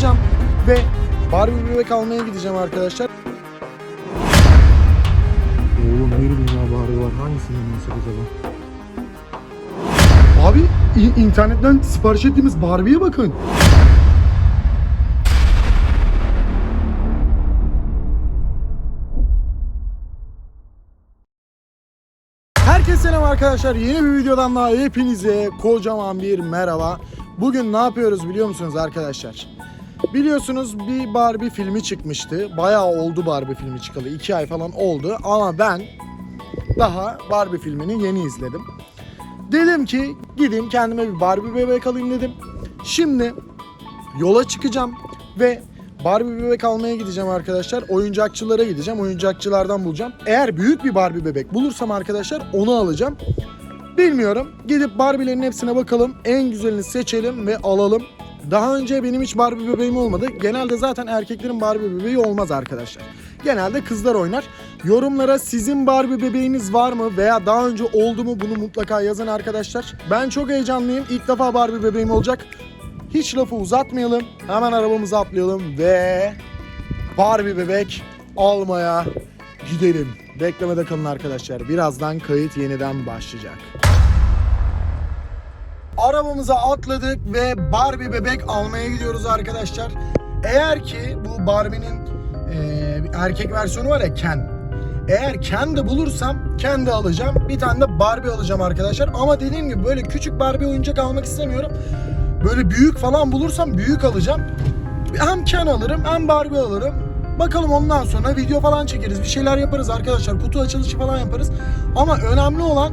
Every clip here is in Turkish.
çıkacağım ve Barbie bebek almaya gideceğim arkadaşlar. Oğlum bir dünya Barbie var. Hangisinden alsak acaba? Abi internetten sipariş ettiğimiz Barbie'ye bakın. Herkese selam arkadaşlar. Yeni bir videodan daha hepinize kocaman bir merhaba. Bugün ne yapıyoruz biliyor musunuz arkadaşlar? Biliyorsunuz bir Barbie filmi çıkmıştı. Bayağı oldu Barbie filmi çıkalı. 2 ay falan oldu. Ama ben daha Barbie filmini yeni izledim. Dedim ki gideyim kendime bir Barbie bebek alayım dedim. Şimdi yola çıkacağım ve Barbie bebek almaya gideceğim arkadaşlar. Oyuncakçılara gideceğim. Oyuncakçılardan bulacağım. Eğer büyük bir Barbie bebek bulursam arkadaşlar onu alacağım. Bilmiyorum. Gidip Barbie'lerin hepsine bakalım. En güzelini seçelim ve alalım. Daha önce benim hiç Barbie bebeğim olmadı. Genelde zaten erkeklerin Barbie bebeği olmaz arkadaşlar. Genelde kızlar oynar. Yorumlara sizin Barbie bebeğiniz var mı veya daha önce oldu mu bunu mutlaka yazın arkadaşlar. Ben çok heyecanlıyım. İlk defa Barbie bebeğim olacak. Hiç lafı uzatmayalım. Hemen arabamıza atlayalım ve Barbie bebek almaya gidelim. Beklemede kalın arkadaşlar. Birazdan kayıt yeniden başlayacak. Arabamıza atladık ve Barbie bebek almaya gidiyoruz arkadaşlar. Eğer ki bu Barbie'nin eee, erkek versiyonu var ya Ken. Eğer Ken de bulursam Ken de alacağım. Bir tane de Barbie alacağım arkadaşlar. Ama dediğim gibi böyle küçük Barbie oyuncak almak istemiyorum. Böyle büyük falan bulursam büyük alacağım. Hem Ken alırım hem Barbie alırım. Bakalım ondan sonra video falan çekeriz. Bir şeyler yaparız arkadaşlar. Kutu açılışı falan yaparız. Ama önemli olan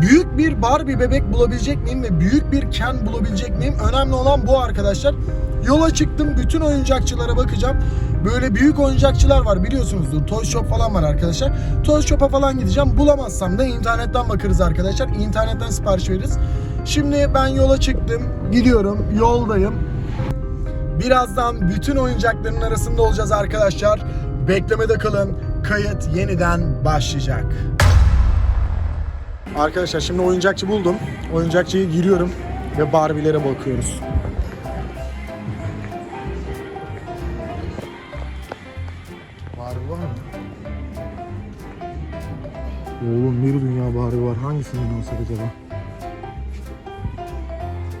büyük bir Barbie bebek bulabilecek miyim ve büyük bir Ken bulabilecek miyim? Önemli olan bu arkadaşlar. Yola çıktım. Bütün oyuncakçılara bakacağım. Böyle büyük oyuncakçılar var biliyorsunuzdur. Toy Shop falan var arkadaşlar. Toy Shop'a falan gideceğim. Bulamazsam da internetten bakarız arkadaşlar. İnternetten sipariş veririz. Şimdi ben yola çıktım. Gidiyorum. Yoldayım. Birazdan bütün oyuncakların arasında olacağız arkadaşlar. Beklemede kalın. Kayıt yeniden başlayacak. Arkadaşlar şimdi oyuncakçı buldum. Oyuncakçıya giriyorum ve Barbie'lere bakıyoruz. Barbie var mı? Oğlum bir dünya Barbie var. Hangisinden alsak acaba?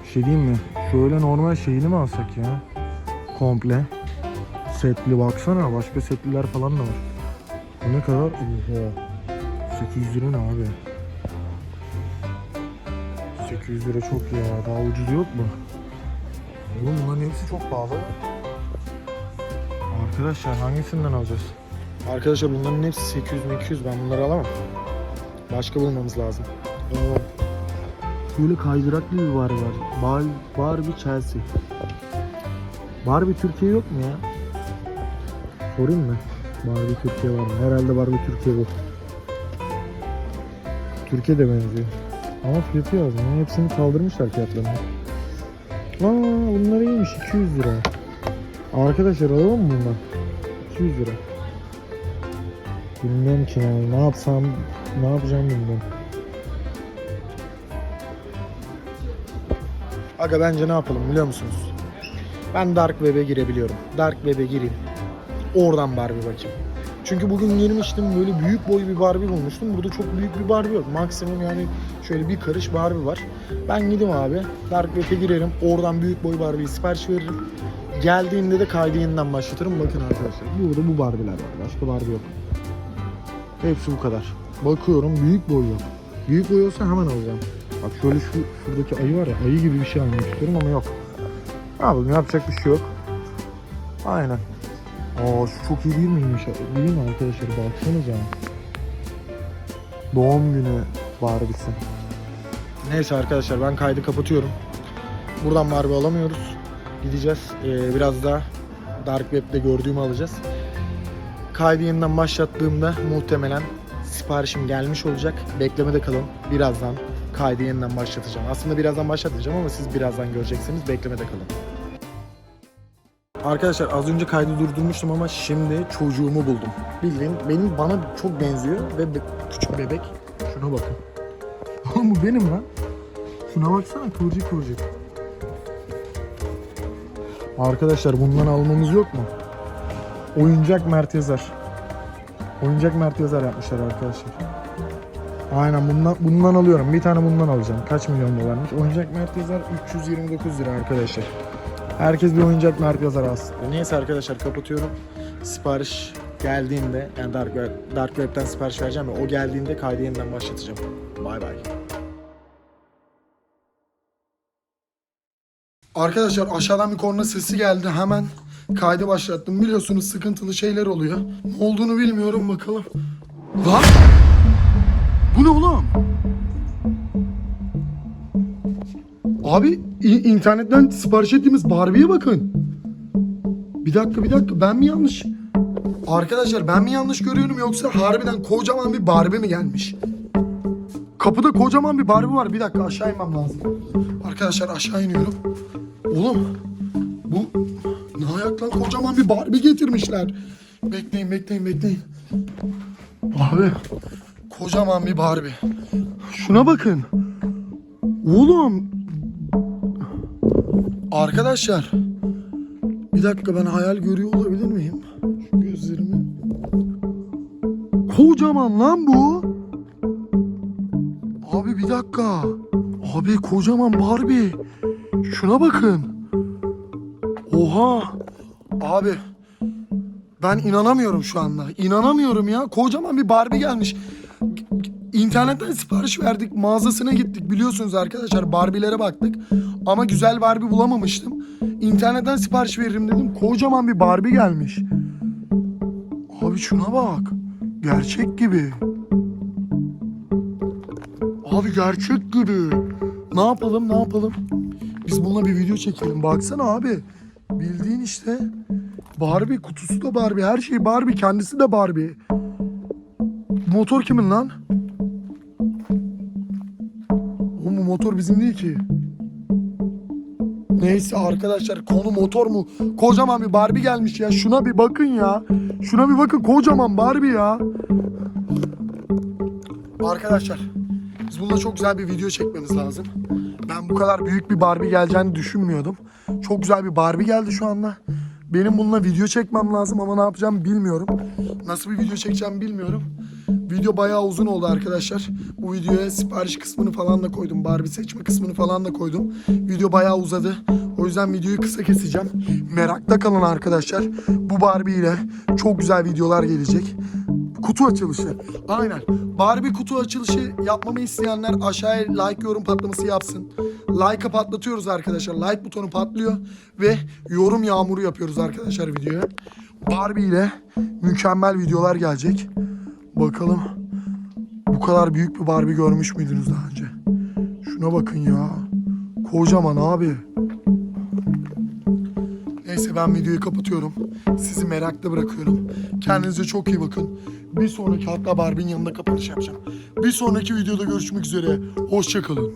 Bir şey diyeyim mi? Şöyle normal şeyini mi alsak ya? Komple. Setli baksana. Başka setliler falan da var. Bu ne kadar? Oha. 800 lira ne abi? 800 lira çok ya. Daha ucuz yok mu? Oğlum bunların hepsi çok pahalı. Arkadaşlar hangisinden alacağız? Arkadaşlar bunların hepsi 800 200 ben bunları alamam. Başka bulmamız lazım. Aa, Böyle kaydıraklı bir Barbie var. Bar Barbie Chelsea. Barbie Türkiye yok mu ya? Sorayım mı? Barbie Türkiye var mı? Herhalde Barbie Türkiye bu. Türkiye de benziyor. Ama fiyatı yazmıyor. Hepsini kaldırmışlar fiyatlarını. Aa bunlar iyiymiş. 200 lira. Arkadaşlar alalım mı bundan? 200 lira. Bilmiyorum ki yani. Ne yapsam, ne yapacağım bilmiyorum. Aga bence ne yapalım biliyor musunuz? Ben Dark Web'e girebiliyorum. Dark Web'e gireyim. Oradan Barbie bakayım. Çünkü bugün girmiştim böyle büyük boy bir Barbie bulmuştum. Burada çok büyük bir Barbie yok. Maksimum yani şöyle bir karış Barbie var. Ben gideyim abi. Dark Web'e girerim. Oradan büyük boy Barbie'yi sipariş veririm. Geldiğinde de kaydı yeniden başlatırım. Bakın arkadaşlar. Burada bu Barbie'ler var. Başka Barbie yok. Hepsi bu kadar. Bakıyorum büyük boy yok. Büyük boy olsa hemen alacağım. Bak şöyle şu şuradaki ayı var ya ayı gibi bir şey almak istiyorum ama yok. Yapalım yapacak bir şey yok. Aynen. Aa şu çok iyi değil miymiş? Değil mi arkadaşlar baksanıza. Doğum günü Barbie'si. Neyse arkadaşlar ben kaydı kapatıyorum. Buradan Barbie alamıyoruz. Gideceğiz. Ee, biraz da Dark Web'de gördüğümü alacağız. Kaydı yeniden başlattığımda muhtemelen siparişim gelmiş olacak. Beklemede kalın. Birazdan kaydı yeniden başlatacağım. Aslında birazdan başlatacağım ama siz birazdan göreceksiniz. Beklemede kalın. Arkadaşlar az önce kaydı durdurmuştum ama şimdi çocuğumu buldum. Bildiğin benim bana çok benziyor ve be- küçük bebek. Şuna bakın. Oğlum bu benim lan. Şuna baksana kıvırcık kıvırcık. Arkadaşlar bundan almamız yok mu? Oyuncak Mert Yazar. Oyuncak Mert Yazar yapmışlar arkadaşlar. Aynen bundan, bundan alıyorum. Bir tane bundan alacağım. Kaç milyon dolarmış? Oyuncak Mert Yazar 329 lira arkadaşlar. Herkes bir oyuncak Mert Yazar alsın. Neyse arkadaşlar kapatıyorum. Sipariş geldiğinde yani Dark, Web, Dark Web'den sipariş vereceğim ve o geldiğinde kaydı yeniden başlatacağım. Bay bay. Arkadaşlar aşağıdan bir korna sesi geldi. Hemen kaydı başlattım. Biliyorsunuz sıkıntılı şeyler oluyor. Ne olduğunu bilmiyorum bakalım. Lan! Bu ne oğlum? Abi internetten sipariş ettiğimiz Barbie'ye bakın. Bir dakika bir dakika ben mi yanlış? Arkadaşlar ben mi yanlış görüyorum yoksa harbiden kocaman bir Barbie mi gelmiş? Kapıda kocaman bir Barbie var. Bir dakika aşağı inmem lazım. Arkadaşlar aşağı iniyorum. Oğlum bu ne ayak lan kocaman bir Barbie getirmişler. Bekleyin bekleyin bekleyin. Abi kocaman bir Barbie. Şuna bakın. Oğlum. Arkadaşlar. Bir dakika ben hayal görüyor olabilir miyim? Şu gözlerimi. Kocaman lan bu. Abi bir dakika. Abi kocaman Barbie. Şuna bakın. Oha. Abi. Ben inanamıyorum şu anda. İnanamıyorum ya. Kocaman bir Barbie gelmiş. İnternetten sipariş verdik. Mağazasına gittik. Biliyorsunuz arkadaşlar Barbie'lere baktık. Ama güzel Barbie bulamamıştım. İnternetten sipariş veririm dedim. Kocaman bir Barbie gelmiş. Abi şuna bak. Gerçek gibi. Abi gerçek gibi. Ne yapalım ne yapalım? Biz bununla bir video çekelim. Baksana abi. Bildiğin işte. Barbie kutusu da Barbie. Her şey Barbie. Kendisi de Barbie. Motor kimin lan? Oğlum bu motor bizim değil ki. Neyse arkadaşlar konu motor mu? Kocaman bir Barbie gelmiş ya. Şuna bir bakın ya. Şuna bir bakın kocaman Barbie ya. Arkadaşlar biz bununla çok güzel bir video çekmemiz lazım. Ben bu kadar büyük bir Barbie geleceğini düşünmüyordum. Çok güzel bir Barbie geldi şu anda. Benim bununla video çekmem lazım ama ne yapacağım bilmiyorum. Nasıl bir video çekeceğim bilmiyorum. Video bayağı uzun oldu arkadaşlar. Bu videoya sipariş kısmını falan da koydum. Barbie seçme kısmını falan da koydum. Video bayağı uzadı. O yüzden videoyu kısa keseceğim. Merakta kalın arkadaşlar. Bu Barbie ile çok güzel videolar gelecek. Kutu açılışı. Aynen. Barbie kutu açılışı yapmamı isteyenler aşağıya like yorum patlaması yapsın. Like'a patlatıyoruz arkadaşlar. Like butonu patlıyor ve yorum yağmuru yapıyoruz arkadaşlar videoya. Barbie ile mükemmel videolar gelecek. Bakalım bu kadar büyük bir Barbie görmüş müydünüz daha önce? Şuna bakın ya. Kocaman abi. Neyse ben videoyu kapatıyorum. Sizi merakta bırakıyorum. Kendinize çok iyi bakın. Bir sonraki hatta Barbie'nin yanında kapanış yapacağım. Bir sonraki videoda görüşmek üzere. Hoşçakalın.